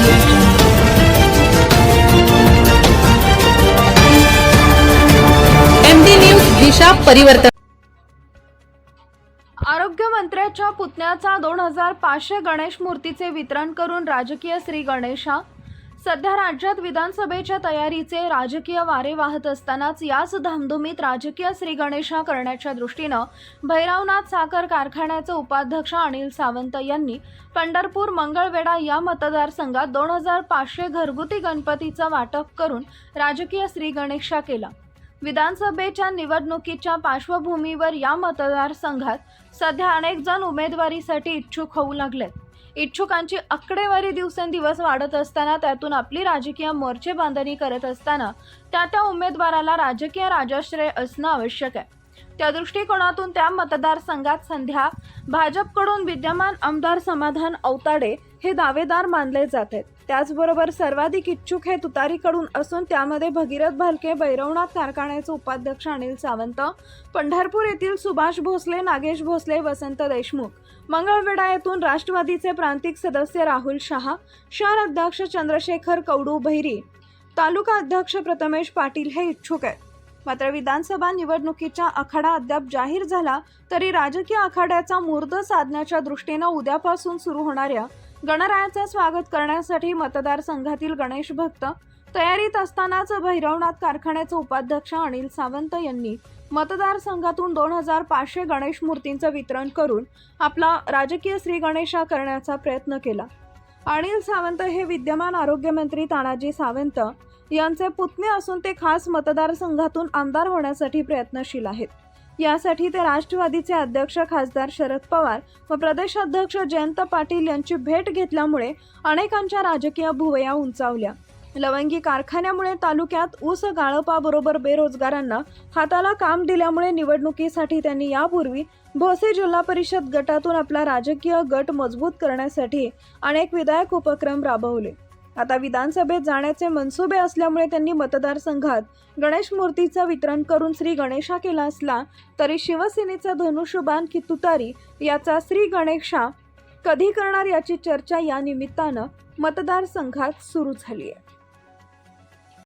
audio jungle. MD news दिशा परिवर्तन आरोग्यमंत्र्याच्या पुतण्याचा दोन हजार पाचशे गणेश मूर्तीचे वितरण करून राजकीय श्री गणेशा सध्या राज्यात विधानसभेच्या तयारीचे राजकीय वारे वाहत असतानाच याच धामधुमीत राजकीय श्रीगणेशा करण्याच्या दृष्टीनं भैरवनाथ साखर कारखान्याचे उपाध्यक्ष अनिल सावंत यांनी पंढरपूर मंगळवेढा या मतदारसंघात दोन हजार पाचशे घरगुती गणपतीचं वाटप करून राजकीय श्रीगणेशा केला. विधानसभेच्या निवडणुकीच्या पार्श्वभूमीवर या मतदारसंघात सध्या अनेक जण उमेदवारीसाठी इच्छुक होऊ लागलेत. इच्छुकांची आकडेवारी दिवसेंदिवस वाढत असताना त्यातून आपली राजकीय मोर्चे बांधणी करत असताना त्या त्या उमेदवाराला राजकीय राजाश्रय असणं आवश्यक आहे. त्या दृष्टिकोनातून त्या मतदारसंघात सध्या भाजपकडून विद्यमान आमदार समाधान औताडे हे दावेदार मानले जात आहेत. त्याचबरोबर सर्वाधिक इच्छुक हे तुतारीकडून असून त्यामध्ये भगीरथ भालके भैरवनाथ कारखान्याचे उपाध्यक्ष अनिल सावंत पंढरपूर येथील सुभाष भोसले नागेश भोसले वसंत देशमुख मंगळवेढा येथून राष्ट्रवादीचे प्रांतिक सदस्य राहुल शहा शहर अध्यक्ष चंद्रशेखर कवडू भैरी तालुका अध्यक्ष प्रथमेश पाटील हे इच्छुक आहेत. मात्र विधानसभा निवडणुकीचा आखाडा अद्याप जाहीर झाला तरी राजकीय आखाड्याचा मुहूर्त साधण्याच्या दृष्टीनं उद्यापासून सुरू होणाऱ्या गणरायाचं स्वागत करण्यासाठी मतदारसंघातील गणेश भक्त तयारीत असतानाच भैरवनाथ कारखान्याचे उपाध्यक्ष अनिल सावंत यांनी मतदारसंघातून दोन हजार पाचशे गणेश मूर्तींचं वितरण करून आपला राजकीय श्री गणेशा करण्याचा प्रयत्न केला. अनिल सावंत हे विद्यमान आरोग्यमंत्री तानाजी सावंत यांचे पुतणे असून ते खास मतदारसंघातून आमदार होण्यासाठी प्रयत्नशील आहेत. यासाठी ते राष्ट्रवादीचे अध्यक्ष खासदार शरद पवार व प्रदेशाध्यक्ष जयंत पाटील यांची भेट घेतल्यामुळे अनेकांच्या राजकीय भुवया उंचावल्या. लवंगी कारखान्यामुळे तालुक्यात ऊस गाळपाबरोबर बेरोजगारांना हाताला काम दिल्यामुळे निवडणुकीसाठी त्यांनी यापूर्वी भोसे जिल्हा परिषद गटातून आपला राजकीय गट मजबूत करण्यासाठी अनेक विधायक उपक्रम राबवले. आता विधानसभेत जाण्याचे मनसुबे असल्यामुळे त्यांनी मतदारसंघात गणेश मूर्तीचं वितरण करून श्री गणेशा केला असला तरी शिवसेनेचा धनुष्यबाण की तुतारी याचा श्री गणेशा कधी करणार याची चर्चा या निमित्तानं मतदारसंघात सुरू झाली आहे.